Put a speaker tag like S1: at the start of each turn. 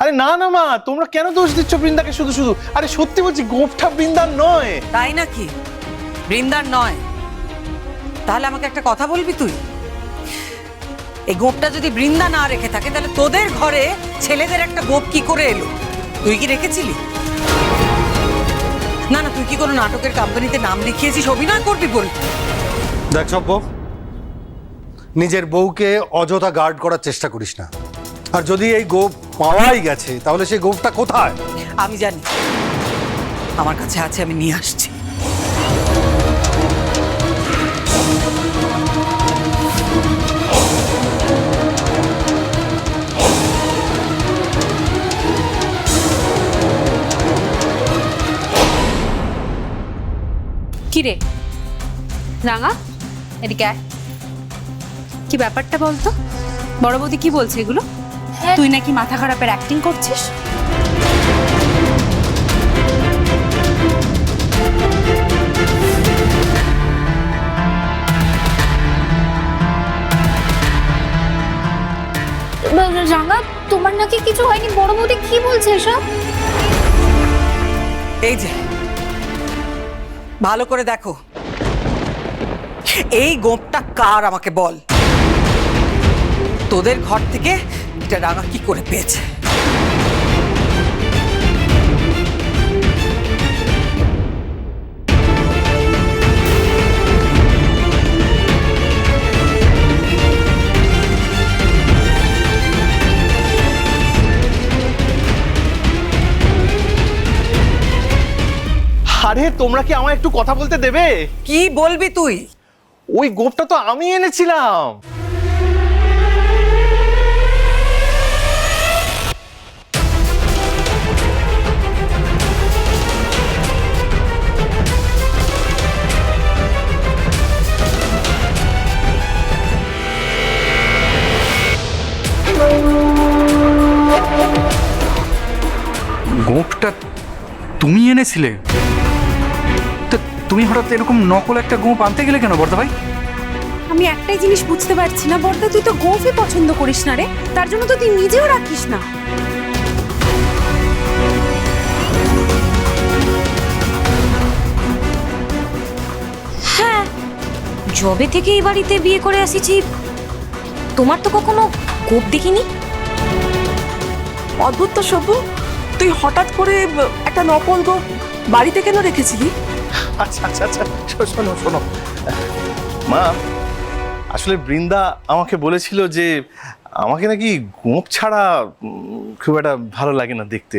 S1: আরে না না মা তোমরা কেন দোষ দিচ্ছ বৃন্দাকে শুধু শুধু? আরে সত্যি বলছি গোপটা বৃন্দার নয়।
S2: তাই নাকি? বৃন্দার নয়। তাহলে আমাকে একটা কথা বলবি তুই? এই গোপটা যদি বৃন্দা না রেখে থাকে তাহলে তোদের ঘরে ছেলেদের একটা গোপ কি করে এলো? তুই কি রেখেছিলি? না না তুই কি কোনো নাটকের কোম্পানিতে নাম লিখিয়েছিস অভিনয় করবি বল
S3: দেখ সব্য নিজের বউকে অযথা গার্ড করার চেষ্টা করিস না। আর যদি এই গোপ পাওয়াই গেছে তাহলে সেই গোপটা কোথায়?
S2: আমি জানি। আমার কাছে আছে আমি নিয়ে আসছি।
S4: কি রে? রাঙা এদিকে কি ব্যাপারটা বলতো? বড় বৌদি কি বলছে এগুলো? তুই নাকি মাথা খারাপের অ্যাক্টিং করছিস?
S5: রাঙা তোমার নাকি কিছু হয়নি? বড় বৌদি কি বলছে এসব?
S2: এই যে ভালো করে দেখো। এই গোপটা কার আমাকে বল? তোদের ঘর থেকে এটা রাঙা কি করে পেয়েছে?
S1: আরে তোমরা কি আমায় একটু কথা বলতে দেবে?
S2: কি বলবি তুই?
S1: ওই গোপটা তো আমি এনেছিলাম।
S6: গোঁপটা তুমি এনেছিলে? তা তুমি হঠাৎ এরকম নকল একটা গোঁপ আনতে গেলে কেন বর্দা ভাই?
S4: আমি একটাই জিনিস বুঝতে পারছি না বর্দা তুই তো গোফই পছন্দ করিস না রে। তার জন্য তো তুই নিজেও রাখিস না।
S5: হ্যাঁ জবে থেকে এই বাড়িতে বিয়ে করে আসিছি তোমার তো কখনো কোপ দেখিনি?
S7: অদ্ভুত তো সবু তুই হঠাৎ করে একটা নকল গো বাড়িতে কেন রেখেছিলি?
S1: আচ্ছা আচ্ছা আচ্ছা শোনো শোনো মা, আসলে বৃন্দা আমাকে বলেছিল যে আমাকে নাকি গোপ ছাড়া খুব একটা ভালো লাগে না দেখতে।